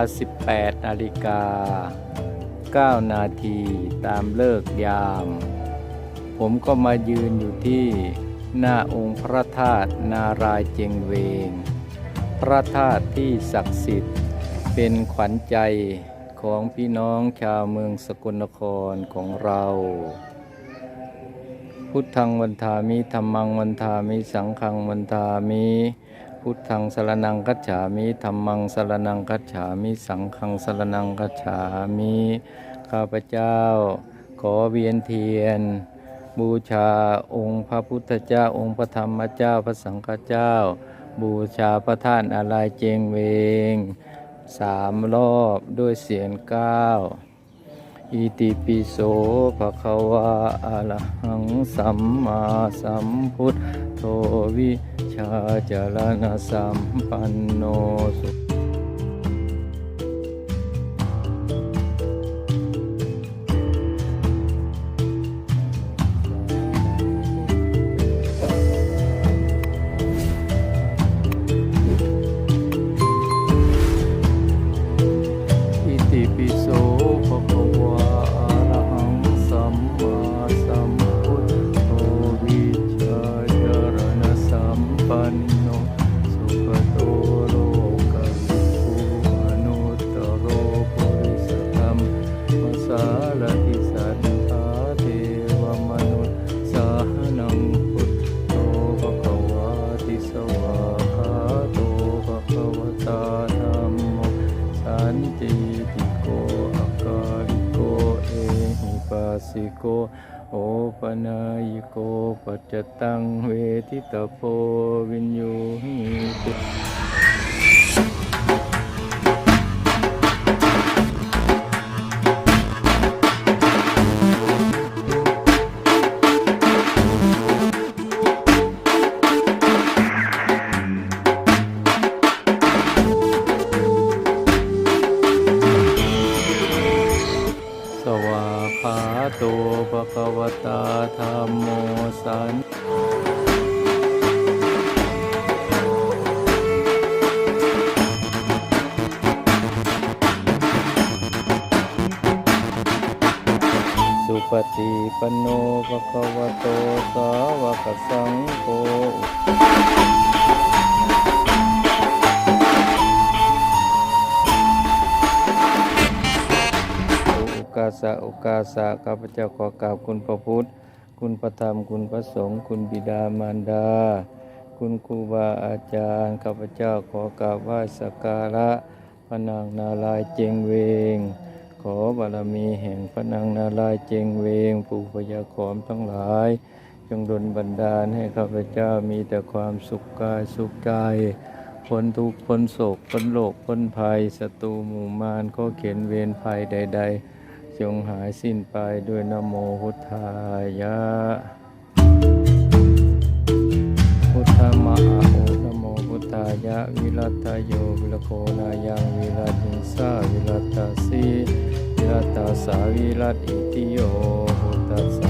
เวลา18นาฬิกา9นาทีตามเลิกยาม ผมก็มายืนอยู่ที่หน้าองค์พระธาตุนารายเจงเวง พระธาตุที่ศักดิ์สิทธิ์เป็นขวัญใจของพี่น้องชาวเมืองสกลนครของเรา พุทธังวันทามิธรรมังวันทามิ สังฆังวันทามิ พุทธังสรนังคัจฉามิธรรมังสรนังคัจฉามิสังฆังสรนังคัจฉามิข้าพเจ้า ขอเวียนเทียน บูชาองค์พระพุทธเจ้าองค์พระธรรมเจ้าพระสังฆเจ้า บูชาพระท่านอะไรเจงเวงสามรอบด้วยเสียงเก้า อิติปิโสภะคะวะอะระหังสัมมาสัมพุทโธวิชาจารณสัมปันโนสุ สารติสัทธาเทวมนุษย์สานังพุทโธภะควะติสวาคาโตภะควตาธัมโมสันติติโกอาการิโกเอหิปัสสิโกโอปนายโกปัจจตังเวทิตาโพวินยูหิ ภะวตาธรรมโมสันสุปฏิปโนภะคะวะโตสาวกสังโฆ สะโอกาสะข้าพเจ้าขอกราบคุณพระพุทธ คุณพระธรรม คุณพระสงฆ์ คุณบิดามารดา คุณครูบาอาจารย์ ข้าพเจ้าขอกราบไหว้สักการะพระนางนารายเจงเวง ขอบารมีแห่งพระนางนารายเจงเวงปู่พญาขอมทั้งหลาย จงดลบันดาลให้ข้าพเจ้ามีแต่ความสุขกายสุขใจพ้นทุกข์พ้นโศกพ้นโลกพ้นภัยศัตรูหมู่มารก็เขียนเวรภัยใด ๆ จงหายสิ้นไปด้วยนะโมพุทธายะ พุทธมะอาโอนะโมพุทธายะ วิรัตโยวิรโคนายังวิรัติสาวิรัตสีวิรัตสาวิรัตอิติโยพุทธสสะ